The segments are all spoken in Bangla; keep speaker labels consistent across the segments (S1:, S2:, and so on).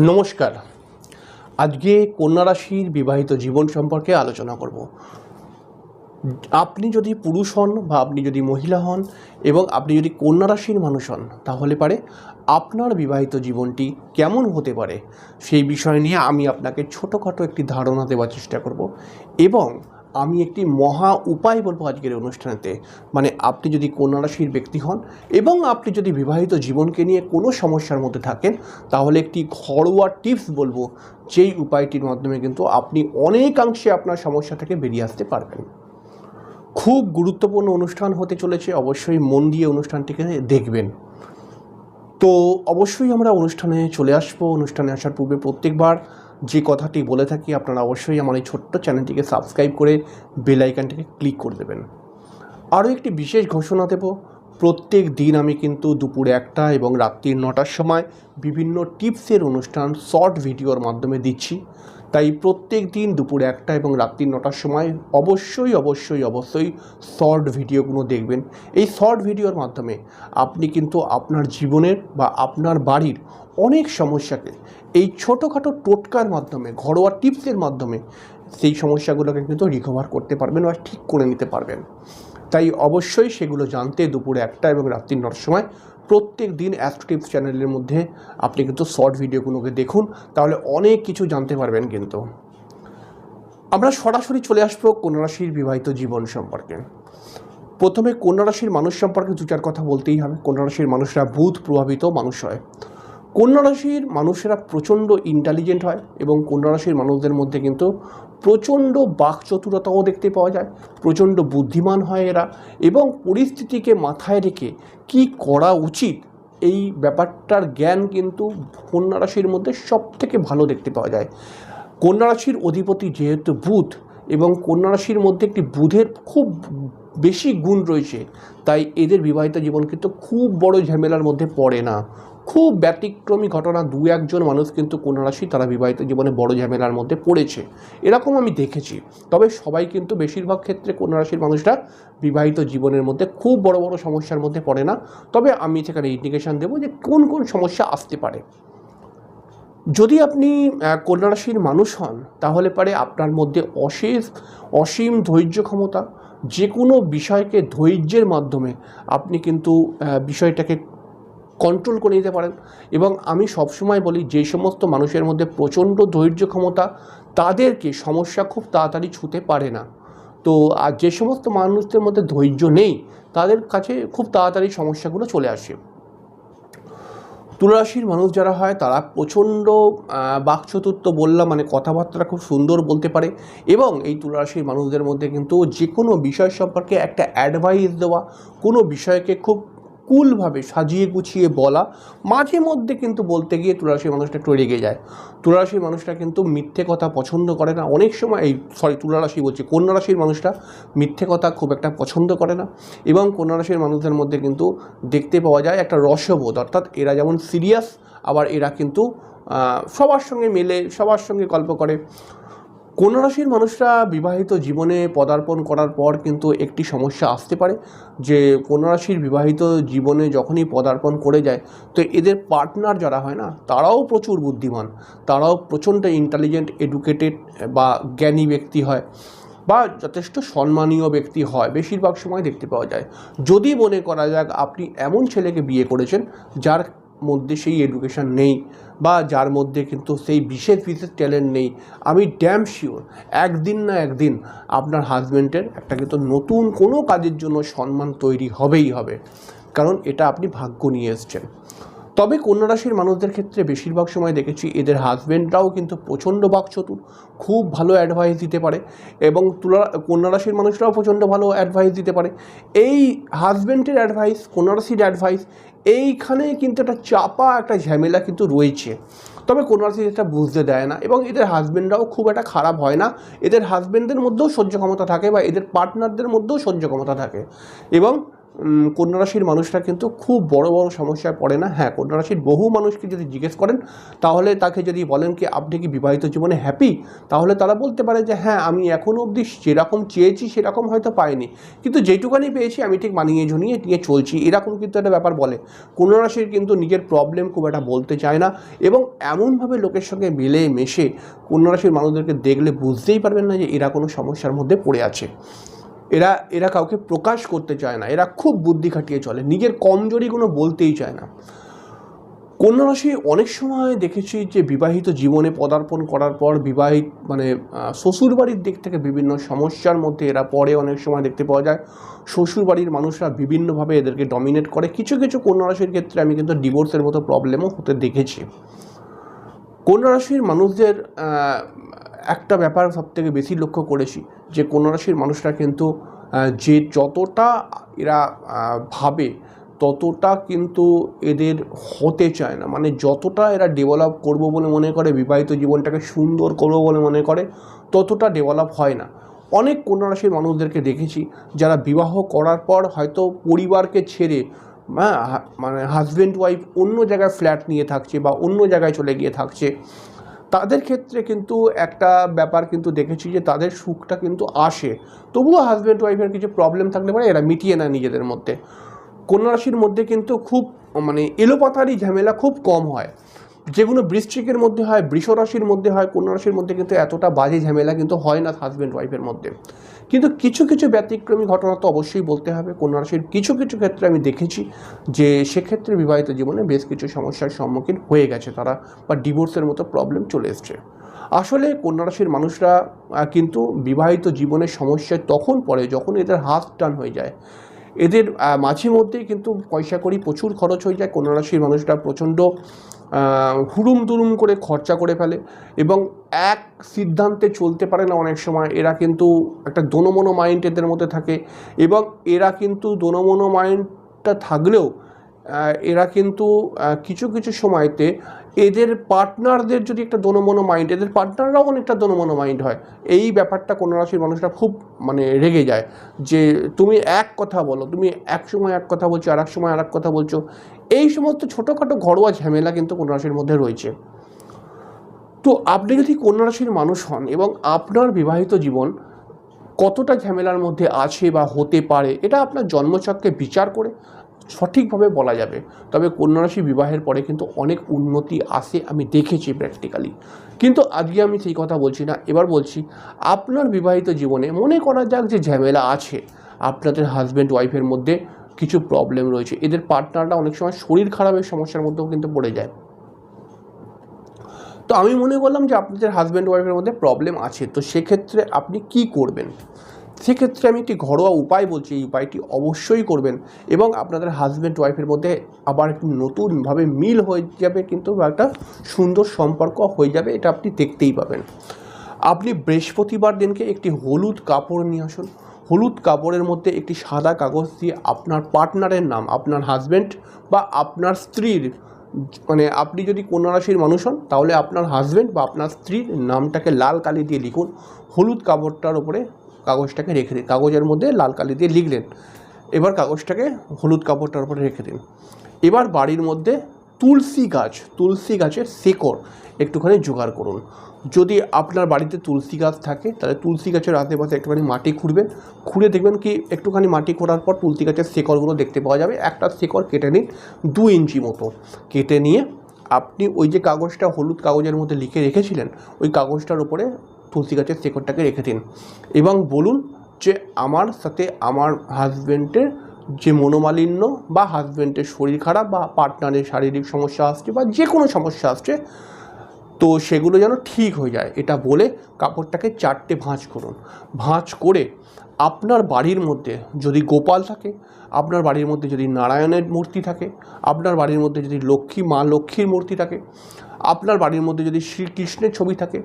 S1: নমস্কার। আজকে কন্যা রাশির বিবাহিত জীবন সম্পর্কে আলোচনা করব। আপনি যদি পুরুষ হন বা আপনি যদি মহিলা হন এবং আপনি যদি কন্যা রাশির মানুষ হন, তাহলে পারে আপনার বিবাহিত জীবনটি কেমন হতে পারে? সেই বিষয় নিয়ে আমি আপনাকে ছোটোখাটো একটি ধারণা দেওয়ার চেষ্টা করব এবং আমি একটি মহা উপায় বলব আজকের অনুষ্ঠানেতে। মানে আপনি যদি কন্যা রাশির ব্যক্তি হন এবং আপনি যদি বিবাহিত জীবনকে নিয়ে কোনো সমস্যার মধ্যে থাকেন, তাহলে একটি ঘরোয়া টিপস বলব, যেই উপায়টির মাধ্যমে কিন্তু আপনি অনেকাংশে আপনার সমস্যা থেকে বেরিয়ে আসতে পারবেন। খুব গুরুত্বপূর্ণ অনুষ্ঠান হতে চলেছে, অবশ্যই মন দিয়ে অনুষ্ঠানটিকে দেখবেন। তো অবশ্যই আমরা অনুষ্ঠানে চলে আসব, অনুষ্ঠানে আসার পূর্বে প্রত্যেকবার যে কথাটি বলে থাকি, আপনারা অবশ্যই আমার এই ছোট্ট চ্যানেলটিকে সাবস্ক্রাইব করে বেল আইকনটিকে ক্লিক করে দেবেন। আরও একটি বিশেষ ঘোষণা দেব, প্রত্যেক দিন আমি কিন্তু দুপুর একটা এবং রাত্রির নটার সময় বিভিন্ন টিপসের অনুষ্ঠান, শর্ট ভিডিওর মাধ্যমে দিচ্ছি। তাই প্রত্যেক দিন দুপুর একটা এবং রাত্রি নটার সময় অবশ্যই অবশ্যই অবশ্যই শর্ট ভিডিওগুলো দেখবেন। এই শর্ট ভিডিওর মাধ্যমে আপনি কিন্তু আপনার জীবনের বা আপনার বাড়ির অনেক সমস্যাকে এই ছোটোখাটো টোটকার মাধ্যমে, ঘরোয়া টিপসের মাধ্যমে সেই সমস্যাগুলোকে কিন্তু রিকভার করতে পারবেন বা ঠিক করে নিতে পারবেন। তাই অবশ্যই সেগুলো জানতে দুপুরে একটা এবং রাত্রি নটার সময় প্রত্যেক দিন অ্যাস্ট্রোটিপস চ্যানেলের মধ্যে আপনি কিন্তু শর্ট ভিডিওগুলোকে দেখুন, তাহলে অনেক কিছু জানতে পারবেন কিন্তু। আমরা সরাসরি চলে আসব রাশির বিবাহিত জীবন সম্পর্কে। প্রথমে রাশির মানুষ সম্পর্কে দু চার কথা বলতেই হবে। রাশির মানুষরা বুধ প্রভাবিত মানুষ হয়। কন্যা রাশির মানুষেরা প্রচণ্ড ইন্টেলিজেন্ট হয় এবং কন্যা রাশির মানুষদের মধ্যে কিন্তু প্রচণ্ড বাকচতুরতাও দেখতে পাওয়া যায়, প্রচণ্ড বুদ্ধিমান হয় এরা এবং পরিস্থিতিকে মাথায় রেখে কি করা উচিত এই ব্যাপারটার জ্ঞান কিন্তু কন্যা রাশির মধ্যে সব থেকে ভালো দেখতে পাওয়া যায়। কন্যা রাশির অধিপতি যেহেতু বুধ এবং কন্যা রাশির মধ্যে একটি বুধের খুব বেশি গুণ রয়েছে, তাই এদের বিবাহিত জীবন কিন্তু খুব বড় ঝামেলার মধ্যে পড়ে না। খুব ব্যতিক্রমী ঘটনা, দু একজন মানুষ কিন্তু কন্যা রাশি তারা বিবাহিত জীবনে বড় ঝামেলার মধ্যে পড়েছে। এরকম আমি দেখেছি। তবে সবাই কিন্তু বেশিরভাগ ক্ষেত্রে কন্যা রাশির মানুষরা বিবাহিত জীবনের মধ্যে খুব বড় বড় সমস্যার মধ্যে পড়ে না। তবে আমি সেখানে ইন্ডিকেশান দেবো যে কোন কোন সমস্যা আসতে পারে। যদি আপনি কন্যা রাশির মানুষ হন, তাহলে পারে আপনার মধ্যে অশেষ, অসীম ধৈর্য ক্ষমতা। যে কোনো বিষয়কে ধৈর্যের মাধ্যমে আপনি কিন্তু বিষয়টাকে কন্ট্রোল করে নিতে পারেন। এবং আমি সবসময় বলি, যে সমস্ত মানুষের মধ্যে প্রচণ্ড ধৈর্য ক্ষমতা, তাদেরকে সমস্যা খুব তাড়াতাড়ি ছুতে পারে না। তো, আর যে সমস্ত মানুষদের মধ্যে ধৈর্য নেই, তাদের কাছে খুব তাড়াতাড়ি সমস্যাগুলো চলে আসে। তুলারাশির মানুষ যারা হয়, তারা প্রচণ্ড বাকচতুর্থ বললাম মানে কথাবার্তা খুব সুন্দর বলতে পারে। এবং এই তুলারাশির মানুষদের মধ্যে কিন্তু যে কোনো বিষয় সম্পর্কে একটা অ্যাডভাইস দেওয়া, কোনো বিষয়কে খুব কুলভাবে সাজিয়ে গুছিয়ে বলা, মাঝে মধ্যে কিন্তু বলতে গিয়ে তুলারাশির মানুষটা একটু রেগে যায়। তুলারাশির মানুষটা কিন্তু মিথ্যে কথা পছন্দ করে না। অনেক সময় এই সরি তুলারাশি বলছি, কন্যা রাশির মানুষটা মিথ্যে কথা খুব একটা পছন্দ করে না। এবং কন্যা রাশির মানুষদের মধ্যে কিন্তু দেখতে পাওয়া যায় একটা রসবোধ, অর্থাৎ এরা যেমন সিরিয়াস আবার এরা কিন্তু সবার সঙ্গে মেলে, সবার সঙ্গে গল্প করে। কন্যা রাশির মানুষরা বিবাহিত জীবনে পদার্পণ করার পর কিন্তু একটি সমস্যা আসতে পারে, যে কন্যা রাশির বিবাহিত জীবনে যখনই পদার্পণ করে যায়, তো এদের পার্টনার যারা হয় না, তারাও প্রচুর বুদ্ধিমান, তারাও প্রচণ্ড ইন্টেলিজেন্ট এডুকেটেড বা জ্ঞানী ব্যক্তি হয় বা যথেষ্ট সম্মানীয় ব্যক্তি হয়, বেশিরভাগ সময় দেখতে পাওয়া যায়। যদি মনে করা যাক আপনি এমন ছেলেকে বিয়ে করেছেন, যার মধ্যে সেই এডুকেশান নেই বা যার মধ্যে কিন্তু সেই বিশেষ বিশেষ ট্যালেন্ট নেই, আমি ড্যাম শিওর একদিন না একদিন আপনার হাজব্যান্ডের একটা কিন্তু নতুন কোনো কাজের জন্য সম্মান তৈরি হবেই হবে। কারণ এটা আপনি ভাগ্য নিয়ে এসছেন। তবে কন্যা রাশির মানুষদের ক্ষেত্রে বেশিরভাগ সময় দেখেছি এদের হাজব্যান্ডরাও কিন্তু প্রচণ্ড বাকচতুর, খুব ভালো অ্যাডভাইস দিতে পারে এবং তুলা কন্যা রাশির মানুষরাও প্রচণ্ড ভালো অ্যাডভাইস দিতে পারে। এই হাজব্যান্ডের অ্যাডভাইস কন্যা রাশির অ্যাডভাইস এইখানে কিন্তু একটা চাপা, একটা ঝামেলা কিন্তু রয়েছে। তবে কোনো রাশি এটা বুঝতে দেয় না এবং এদের হাজব্যান্ডরাও খুব একটা খারাপ হয় না। এদের হাজব্যান্ডদের মধ্যেও সহ্য ক্ষমতা থাকে বা এদের পার্টনারদের মধ্যেও সহ্য ক্ষমতা থাকে এবং কন্যা রাশির মানুষরা কিন্তু খুব বড় বড় সমস্যায় পড়ে না। হ্যাঁ কন্যা রাশির বহু মানুষকে যদি জিজ্ঞেস করেন, তাহলে তাকে যদি বলেন কি, আপনি কি বিবাহিত জীবনে হ্যাপি তাহলে তারা বলতে পারে যে হ্যাঁ আমি এখনও অবধি যেরকম চেয়েছি, সেরকম হয়তো পাইনি। কিন্তু যেটুকানি পেয়েছি, আমি ঠিক মানিয়ে ঝুনিয়ে নিয়ে চলছি। এরকম কিন্তু একটা ব্যাপার বলে। কন্যা রাশির কিন্তু নিজের প্রবলেম খুব একটা বলতে চায় না এবং এমনভাবে লোকের সঙ্গে মিলে মেশে কন্যা রাশির মানুষদেরকে দেখলে বুঝতেই পারবেন না যে, এরা কোনো সমস্যার মধ্যে পড়ে আছে। এরা এরা কাউকে প্রকাশ করতে চায় না, এরা খুব বুদ্ধি খাটিয়ে চলে, নিজের কমজোরিগুলো বলতেই চায় না। কন্যা রাশি, অনেক সময় দেখেছি যে বিবাহিত জীবনে পদার্পণ করার পর বিবাহিত মানে শ্বশুরবাড়ির দিক থেকে বিভিন্ন সমস্যার মধ্যে এরা পরে অনেক সময় দেখতে পাওয়া যায়। শ্বশুরবাড়ির মানুষরা বিভিন্নভাবে এদেরকে ডমিনেট করে। কিছু কিছু কন্যা রাশির ক্ষেত্রে আমি কিন্তু ডিভোর্সের মতো প্রবলেমও হতে দেখেছি। কন্যা রাশির মানুষদের একটা ব্যাপার সবথেকে বেশি লক্ষ্য করেছি যে কন্যা রাশির মানুষরা কিন্তু যে যতটা এরা ভাবে ততটা কিন্তু এদের হতে চায় না। মানে যতটা এরা ডেভেলপ করব বলে মনে করে, বিবাহিত জীবনটাকে সুন্দর করব বলে মনে করে, ততটা ডেভেলপ হয় না। অনেক কন্যা রাশির মানুষদেরকে দেখেছি যারা বিবাহ করার পর হয়তো পরিবারকে ছেড়ে হ্যাঁ মানে হাজব্যান্ড ওয়াইফ অন্য জায়গায় ফ্ল্যাট নিয়ে থাকছে বা অন্য জায়গায় চলে গিয়ে থাকছে। তাদের ক্ষেত্রে কিন্তু একটা ব্যাপার কিন্তু দেখেছি যে তাদের সুখটা কিন্তু আসে। তবুও হাজব্যান্ড ওয়াইফের কিছু প্রবলেম থাকলে পারে এরা মিটিয়ে না নিজেদের মধ্যে। কন্যা রাশির মধ্যে কিন্তু খুব মানে এলোপাতারি ঝামেলা খুব কম হয়। যেগুলো বৃশ্চিকের মধ্যে হয়, বৃষরাশির মধ্যে হয় কন্যা রাশির মধ্যে কিন্তু এতটা বাজে ঝামেলা কিন্তু হয় না হাজব্যান্ড ওয়াইফের মধ্যে। কিন্তু কিছু কিছু ব্যতিক্রমী ঘটনা তো অবশ্যই বলতে হবে। কন্যা রাশির কিছু কিছু ক্ষেত্রে আমি দেখেছি যে সেক্ষেত্রে বিবাহিত জীবনে বেশ কিছু সমস্যার সম্মুখীন হয়ে গেছে তারা বা ডিভোর্সের মতো প্রবলেম চলে এসছে। আসলে কন্যা রাশির মানুষরা কিন্তু বিবাহিত জীবনের সমস্যায় তখন পড়ে যখন এদের হাত টান হয়ে যায়। এদের মাঝে মধ্যেই কিন্তু পয়সা করি প্রচুর খরচ হয়ে যায়। কন্যা রাশির মানুষরা প্রচণ্ড হুড়ুম তুরুম করে খরচা করে ফেলে এবং এক সিদ্ধান্তে চলতে পারে না অনেক সময়। এরা কিন্তু একটা দোনমনো মাইন্ড এদের মধ্যে থাকে এবং এরা কিন্তু দোনমনো মাইন্ডটা থাকলেও এরা কিন্তু কিছু কিছু সময়তে এদের পার্টনারদের যদি একটা দোনোমনো মাইন্ড এদের পার্টনাররাও অনেকটা দোনোমনো মাইন্ড হয়। এই ব্যাপারটা কোনো রাশির মানুষরা খুব মানে রেগে যায় যে, তুমি এক কথা বলো, তুমি এক সময় এক কথা বলছো আর এক সময় আর এক কথা বলছো। এই সমস্ত ছোটোখাটো ঘরোয়া ঝামেলা কিন্তু কোনো রাশির মধ্যে রয়েছে। তো আপনি যদি কন্যা রাশির মানুষ হন এবং আপনার বিবাহিত জীবন কতটা ঝামেলার মধ্যে আছে বা হতে পারে, এটা আপনার জন্মচক্রে বিচার করে। সঠিকভাবে বলা যাবে। তবে কন্যা রাশি বিবাহের পরে কিন্তু অনেক উন্নতি আসে আমি দেখেছি প্র্যাকটিক্যালি কিন্তু আজকে আমি সেই কথা বলছি না। এবার বলছি, আপনার বিবাহিত জীবনে মনে করা যাক যে ঝামেলা আছে। আপনাদের হাজব্যান্ড ওয়াইফের মধ্যে কিছু প্রবলেম রয়েছে। এদের পার্টনাররা অনেক সময় শরীর খারাপের সমস্যার মধ্যেও কিন্তু পড়ে যায়। তো আমি মনে করলাম যে আপনাদের হাজব্যান্ড ওয়াইফের মধ্যে প্রবলেম আছে। তো সেক্ষেত্রে আপনি কি করবেন? সেক্ষেত্রে আমি একটি ঘরোয়া উপায় বলছি, এই উপায়টি অবশ্যই করবেন এবং আপনাদের হাজব্যান্ড ওয়াইফের মধ্যে আবার একটু নতুনভাবে মিল হয়ে যাবে কিন্তু একটা সুন্দর সম্পর্ক হয়ে যাবে, এটা আপনি দেখতেই পাবেন। আপনি বৃহস্পতিবার দিনকে একটি হলুদ কাপড় নিয়ে আসুন। হলুদ কাপড়ের মধ্যে একটি সাদা কাগজ দিয়ে আপনার পার্টনারের নাম, আপনার হাজব্যান্ড বা আপনার স্ত্রীর মানে আপনি যদি কন্যা রাশির মানুষ হন, তাহলে আপনার হাজব্যান্ড বা আপনার স্ত্রীর নামটাকে লাল কালি দিয়ে লিখুন। হলুদ কাপড়টার উপরে কাগজটাকে রেখে দিন। কাগজের মধ্যে লাল কালি দিয়ে লিখলেন। এবার কাগজটাকে হলুদ কাপড়টার উপরে রেখে দিন। এবার বাড়ির মধ্যে তুলসী গাছ, তুলসী গাছের শেকড় একটুখানি জোগাড় করুন। যদি আপনার বাড়িতে তুলসী গাছ থাকে, তাহলে তুলসী গাছের আশেপাশে একটুখানি মাটি খুঁড়বেন। খুঁড়ে দেখবেন কি, একটুখানি মাটি খোঁড়ার পর তুলসী গাছের শেকড়গুলো দেখতে পাওয়া যাবে। একটা শেকড় কেটে নিন দু ইঞ্চি মতো। কেটে নিয়ে আপনি ওই যে কাগজটা হলুদ কাগজের মধ্যে লিখে রেখেছিলেন, ওই কাগজটার উপরে তুলসী গাছের শেকড়টাকে রেখে দিন। এবং বলুন যে আমার সাথে আমার হাজব্যান্ডের যে মনোমালিন্য বা হাজব্যান্ডের শরীর খারাপ বা পার্টনারের শারীরিক সমস্যা আসছে বা যে কোনো সমস্যা আসছে, তো সেগুলো যেন ঠিক হয়ে যায়। এটা বলে কাপড়টাকে চারটে ভাঁজ করুন। ভাঁজ করে আপনার বাড়ির মধ্যে যদি গোপাল থাকে, আপনার বাড়ির মধ্যে যদি নারায়ণের মূর্তি থাকে, আপনার বাড়ির মধ্যে যদি লক্ষ্মী, মা লক্ষ্মীর মূর্তি থাকে, আপনার বাড়ির মধ্যে যদি শ্রীকৃষ্ণের ছবি থাকে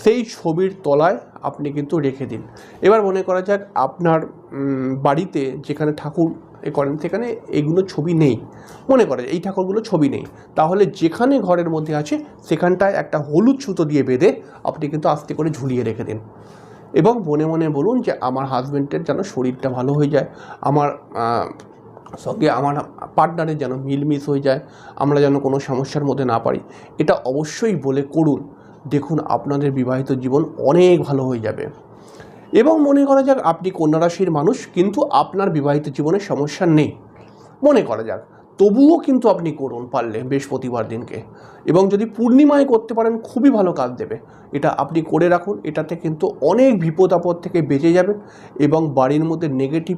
S1: সেই ছবির তলায় আপনি কিন্তু রেখে দিন। এবার মনে করা যাক আপনার বাড়িতে যেখানে ঠাকুর এ করেন সেখানে এগুলো ছবি নেই। মনে করে এই ঠাকুরগুলো ছবি নেই। তাহলে যেখানে ঘরের মধ্যে আছে সেখানটায় একটা হলুদ সুতো দিয়ে বেঁধে আপনি কিন্তু আস্তে করে ঝুলিয়ে রেখে দিন। এবং মনে মনে বলুন যে আমার হাজব্যান্ডের যেন শরীরটা ভালো হয়ে যায়, আমার সঙ্গে আমার পার্টনারের যেন মিলমিস হয়ে যায়, আমরা যেন কোনো সমস্যার মধ্যে না পারি এটা অবশ্যই বলে করুন। দেখুন আপনাদের বিবাহিত জীবন অনেক ভালো হয়ে যাবে। এবং মনে করা যাক, আপনি কন্যা রাশির মানুষ, কিন্তু আপনার বিবাহিত জীবনে সমস্যা নেই। মনে করা যাক। তবুও কিন্তু আপনি করুন পারলে বৃহস্পতিবার দিনকে। এবং যদি পূর্ণিমায় করতে পারেন, খুবই ভালো কাজ দেবে। এটা আপনি করে রাখুন, এটাতে কিন্তু অনেক বিপদ আপদ থেকে বেঁচে যাবেন এবং বাড়ির মধ্যে নেগেটিভ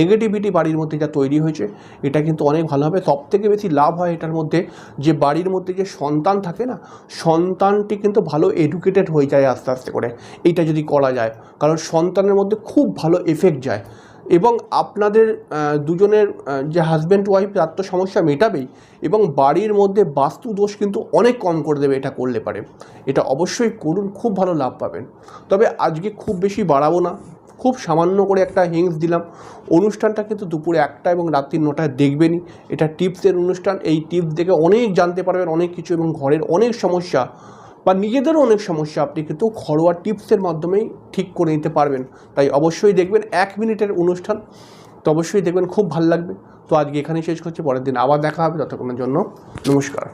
S1: নেগেটিভিটি বাড়ির মধ্যে যা তৈরি হয়েছে, এটা কিন্তু অনেক ভালো হবে। সব থেকে বেশি লাভ হয় এটার মধ্যে যে বাড়ির মধ্যে যে সন্তান থাকে না, সন্তানটি কিন্তু ভালো এডুকেটেড হয়ে যায় আস্তে আস্তে করে। এইটা যদি করা যায়, কারণ সন্তানের মধ্যে খুব ভালো এফেক্ট যায়। এবং আপনাদের দুজনের যে হাজব্যান্ড ওয়াইফ তার তো সমস্যা মেটাবেই এবং বাড়ির মধ্যে বাস্তু দোষ কিন্তু অনেক কম করে দেবে এটা করলে পারে। এটা অবশ্যই করুন, খুব ভালো লাভ পাবেন। তবে আজকে খুব বেশি বাড়াবো না। খুব সামান্য করে একটা হিংস দিলাম। অনুষ্ঠানটা কিন্তু দুপুরে একটা এবং রাত্রি নটায় দেখবেনই। এটা টিপসের অনুষ্ঠান। এই টিপস দেখে অনেক জানতে পারবেন, অনেক কিছু এবং ঘরের অনেক সমস্যা। বা নিজেদেরও অনেক সমস্যা, আপনি কিন্তু ঘরোয়া টিপসের মাধ্যমেই ঠিক করে নিতে পারবেন। তাই অবশ্যই দেখবেন এক মিনিটের অনুষ্ঠান, তো অবশ্যই দেখবেন খুব ভালো লাগবে। তো আজকে এখানেই শেষ করছি, পরের দিন আবার দেখা হবে, ততক্ষণের জন্য নমস্কার।